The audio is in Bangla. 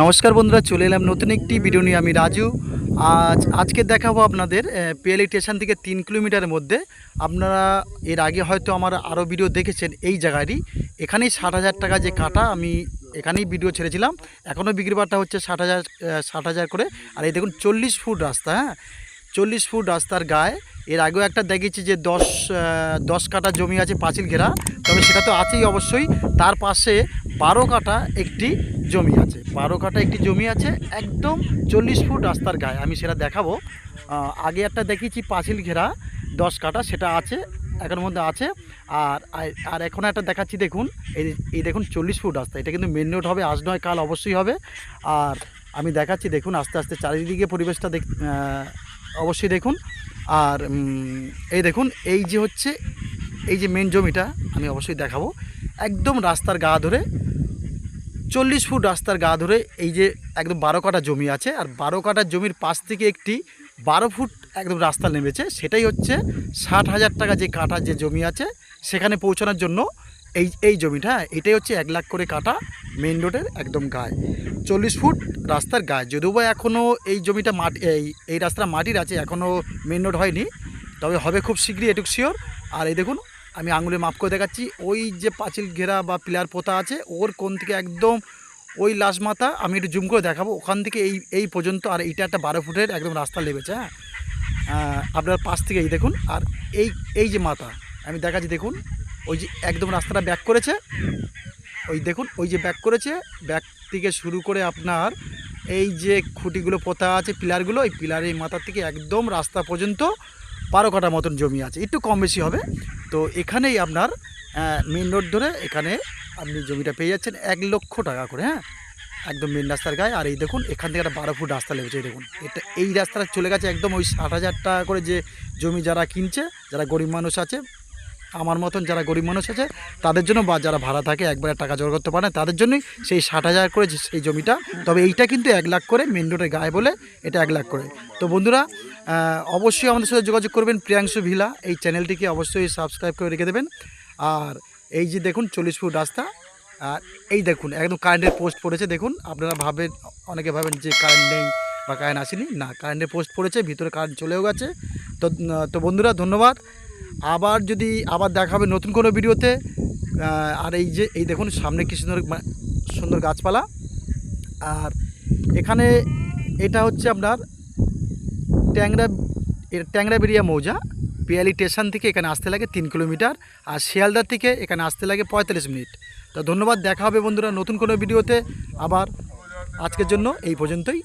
নমস্কার বন্ধুরা, চলে এলাম নতুন একটি ভিডিও নিয়ে আমি রাজু। আজ, আজকে দেখাবো আপনাদের পিএলই স্টেশন থেকে তিন কিলোমিটারের মধ্যে। আপনারা এর আগে হয়তো আমার আরও ভিডিও দেখেছেন এই জায়গারই এখানেই ষাট হাজার টাকা যে কাটা, আমি এখানেই ভিডিও ছেড়েছিলাম। এখনও বিক্রি বাট্টা হচ্ছে ষাট হাজার ষাট হাজার করে। আর এই দেখুন, চল্লিশ ফুট রাস্তা হ্যাঁ? চল্লিশ ফুট রাস্তার গায়ে। এর আগেও একটা দেখেছি যে দশ দশ কাটা জমি আছে পাঁচিল ঘেরা। তবে সেটা তো আছেই অবশ্যই। তার পাশে বারো কাটা একটি জমি আছে। বারো কাটা একটি জমি আছে, একদম চল্লিশ ফুট রাস্তার গায়ে। আমি সেটা দেখাবো। আগে একটা দেখেছি পাঁচিল ঘেরা, দশ কাটা সেটা আছে এখনের মধ্যে আছে। আর- আর এখন একটা দেখাচ্ছি, দেখুন, এই এই দেখুন চল্লিশ ফুট রাস্তা। এটা কিন্তু মেন রোড হবে, আজ নয়, কাল অবশ্যই হবে। আর আমি দেখাচ্ছি, দেখুন, আস্তে আস্তে চারিদিকে পরিবেশটা দেখ অবশ্যই দেখুন। আর এই দেখুন, এই যে হচ্ছে, এই যে মেন জমিটা, আমি অবশ্যই দেখাবো। একদম রাস্তার গা ধরে চল্লিশ ফুট রাস্তার গা ধরে এই যে একদম বারো কাটা জমি আছে, আর বারো কাটা জমির পাশ থেকে একটি বারো ফুট একদম রাস্তা নেমেছে। সেটাই হচ্ছে ষাট হাজার টাকা যে কাটা যে জমি আছে, সেখানে পৌঁছানোর জন্য এই এই জমিটা হ্যাঁ এটাই হচ্ছে এক লাখ করে কাটা মেন রোডের একদম গায়ে। চল্লিশ ফুট রাস্তার গায়ে, যদিও বা এখনও এই জমিটা মাটি এই এই রাস্তাটা মাটির আছে এখনও মেন রোড হয়নি, তবে হবে খুব শীঘ্রই, এটুক শিওর আর এই দেখুন আমি আঙুলে মাপ করে দেখাচ্ছি। ওই যে পাঁচিল ঘেরা বা পিলার পোতা আছে, ওর কোন থেকে একদম ওই লাশ মাথা আমি একটু জুম করে দেখাবো। ওখান থেকে এই এই পর্যন্ত আর এইটা একটা বারো ফুটের একদম রাস্তা লেগেছে হ্যাঁ? আপনার পাশ থেকে এই দেখুন, আর এই এই যে মাথা, আমি দেখাচ্ছি, দেখুন, ওই যে একদম রাস্তাটা ব্যাক করেছে। ওই দেখুন, ওই যে ব্যাক করেছে ব্যাক থেকে শুরু করে আপনার এই যে খুঁটিগুলো পোতা আছে, পিলারগুলো এই পিলারের মাথার থেকে একদম রাস্তা পর্যন্ত বারো কাটা মতন জমি আছে। একটু কম বেশি হবে। তো এখানেই আপনার মেন রোড ধরে এখানে আপনি জমিটা পেয়ে যাচ্ছেন এক লক্ষ টাকা করে হ্যাঁ? একদম মেন রাস্তার গায়ে। আর এই দেখুন, এখান থেকে একটা বারো ফুট রাস্তা লেগেছে দেখুন। এটা, এই রাস্তাটা চলে গেছে একদম ওই ষাট হাজার টাকা করে যে জমি যারা কিনছে, যারা গরিব মানুষ আছে আমার মতন যারা গরিব মানুষ আছে, তাদের জন্য বা যারা ভাড়া থাকে, একবারে টাকা জোগাড় করতে পারে তাদের জন্যই সেই ষাট হাজার করে সেই জমিটা। তবে এইটা কিন্তু এক লাখ করে মেন রোডের গায়ে বলে এটা এক লাখ করে। তো বন্ধুরা অবশ্যই আমাদের সাথে যোগাযোগ করবেন প্রিয়াংশু ভিলা। এই চ্যানেলটিকে অবশ্যই সাবস্ক্রাইব করে রেখে দেবেন। আর এই যে দেখুন, চল্লিশ ফুট রাস্তা। আর এই দেখুন, একদম কারেন্টের পোস্ট পড়েছে। দেখুন, আপনারা ভাবেন, অনেকে ভাবেন যে কারেন্ট নেই বা কারেন্ট আসেনি। না, কারেন্টের পোস্ট পড়েছে, ভিতরে কারেন্ট চলেও গেছে। তো তো বন্ধুরা, ধন্যবাদ। আবার যদি আবার দেখা হবে নতুন কোনো ভিডিওতে আর এই যে, এই দেখুন সামনে কি সুন্দর সুন্দর গাছপালা। আর এখানে এটা হচ্ছে আপনার ট্যাংরা ট্যাংরাবেরিয়া মৌজা। পিয়ালি স্টেশন থেকে এখানে আসতে লাগে তিন কিলোমিটার আর শিয়ালদার থেকে এখানে আসতে লাগে পঁয়তাল্লিশ মিনিট। তো ধন্যবাদ, দেখা হবে বন্ধুরা নতুন কোনো ভিডিওতে। আবার আজকের জন্য এই পর্যন্তই।